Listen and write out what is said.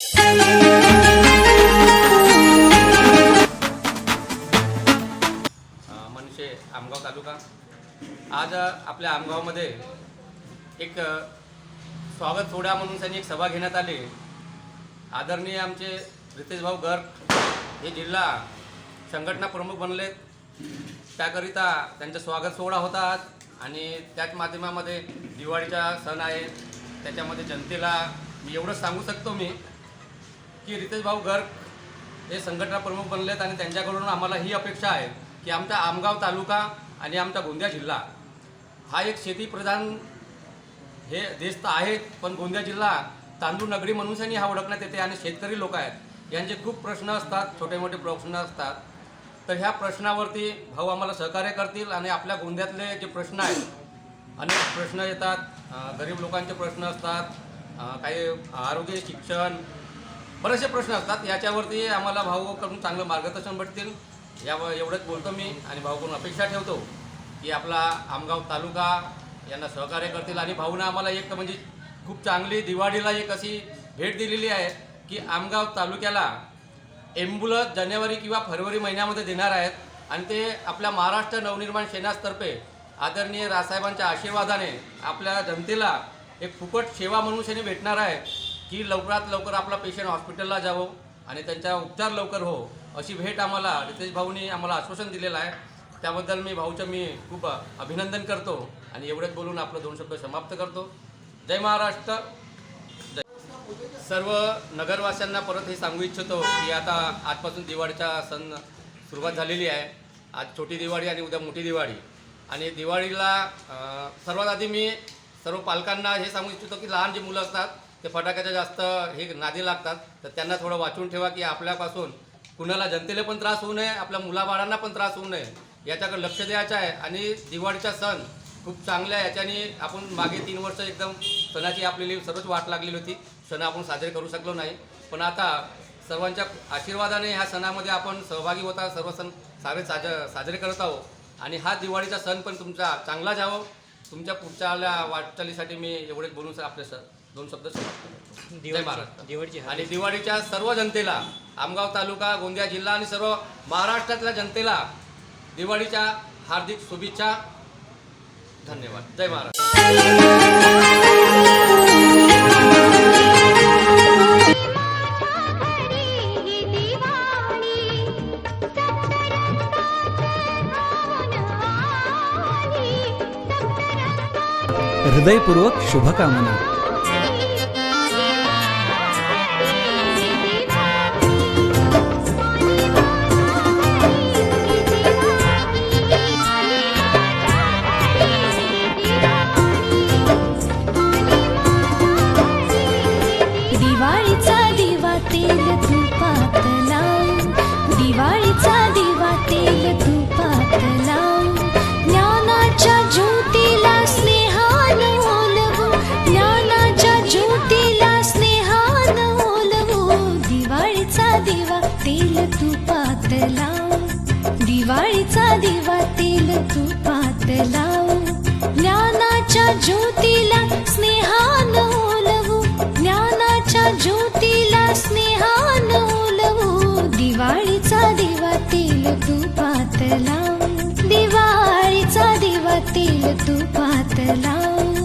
अ, मनसे आमगाव तालुका. आज आपल्या आमगावमध्ये एक स्वागत सोहळा म्हणून त्यांनी एक सभा घेण्यात आली. आदरणीय आमचे रितेश भाऊ गर्ग हे जिल्हा संघटना प्रमुख बनलेत त्याकरिता त्यांचा स्वागत सोहळा होता आज आणि त्याच माध्यमामध्ये दिवाळीचा सण आहे. त्याच्यामध्ये जनतेला मी एवढंच सांगू शकतो मी. की रितेश भाऊ गर्ग हे संघटना प्रमुख बनले आहेत आणि त्यांच्याकडून आम्हाला ही अपेक्षा आहे की आमचा आमगाव तालुका आणि आमचा गोंदिया जिल्हा हा एक शेतीप्रधान हे देश तर आहेत पण गोंदिया जिल्हा तांदूळ नगरी म्हणून हा ओळखण्यात येते आणि शेतकरी लोक आहेत. यांचे खूप प्रश्न असतात छोटे मोठे प्रश्न असतात. तर ह्या प्रश्नावरती भाऊ आम्हाला सहकार्य करतील आणि आपल्या गोंद्यातले जे प्रश्न आहेत अनेक प्रश्न येतात. गरीब लोकांचे प्रश्न असतात. काही आरोग्य शिक्षण बरेचसे प्रश्न असतात. याच्यावरती आम्हाला भाऊकडून चांगलं मार्गदर्शन भेटतील. या एवढंच बोलतो मी आणि भाऊकडून अपेक्षा ठेवतो की आपला आमगाव तालुका यांना सहकार्य करतील आणि भाऊनं आम्हाला एक म्हणजे खूप चांगली दिवाळीला एक अशी भेट दिलेली आहे की आमगाव तालुक्याला एम्बुलन्स जानेवारी किंवा फरवरी महिन्यामध्ये देणार आहेत आणि ते आपल्या महाराष्ट्र नवनिर्माण सेनातर्फे आदरणीय रासाहेबांच्या आशीर्वादाने आपल्या जनतेला एक फुकट सेवा म्हणून त्यांनी भेटणार आहे. की लवकरात लवकर आपला पेशंट हॉस्पिटलला जावो आणि त्यांचा उपचार लवकर हो अशी भेट आम्हाला रितेश भाऊनी आम्हाला आश्वासन दिलेलं आहे. त्याबद्दल मी भाऊचं मी खूप अभिनंदन करतो आणि एवढंच बोलून आपलं दोन शब्द समाप्त करतो. जय महाराष्ट्र. सर्व नगरवासियांना परत हे सांगू इच्छितो की आता आजपासून दिवाळीचा सण सुरुवात झालेली आहे. आज छोटी दिवाळी आणि उद्या मोठी दिवाळी. आणि दिवाळीला सर्वात आधी मी सर्व पालकांना हे सांगू इच्छितो की लहान जी मुलं असतात ते फटाक्याच्या जास्त हे नादी लागतात तर त्यांना थोडं वाचून ठेवा की आपल्यापासून कुणाला जनतेला पण त्रास होऊ नये आपल्या मुलाबाळांना पण त्रास होऊ नये. याच्याकडे लक्ष द्यायचं आहे आणि दिवाळीचा सण खूप चांगल्या याच्याने आपण मागे तीन वर्ष एकदम सणाची आपल्याला सर्वच वाट लागलेली होती. सण आपण साजरे करू शकलो नाही. पण आता सर्वांच्या आशीर्वादाने ह्या सणामध्ये आपण सहभागी होता सर्व सण सारे साज साजरे करत आहोत. आणि हा दिवाळीचा सण पण तुमचा चांगला जावं तुमच्या पुढच्या आल्या वाटचालीसाठी मी एवढेच बोलून सर आपले सर. दोन शब्द समाप्त करतो. जय महाराष्ट्र. दिवाळीची आणि दिवाळीच्या सर्व जनतेला आमगाव तालुका गोंदिया जिल्हा आणि सर्व महाराष्ट्रातल्या जनतेला दिवाळीच्या हार्दिक शुभेच्छा. धन्यवाद. जय महाराष्ट्र. हृदयपूर्वक शुभकामना. तुपात लाव दिवाळीचा दिवा तेल तुपात लाव ज्ञानाच्या ज्योतीला स्नेहान ओलवू. ज्ञानाच्या ज्योतीला स्नेहान ओलवू. दिवाळीचा दिवा तेल तुपात लाव दिवाळीचा दिवा तेल तुपात लाव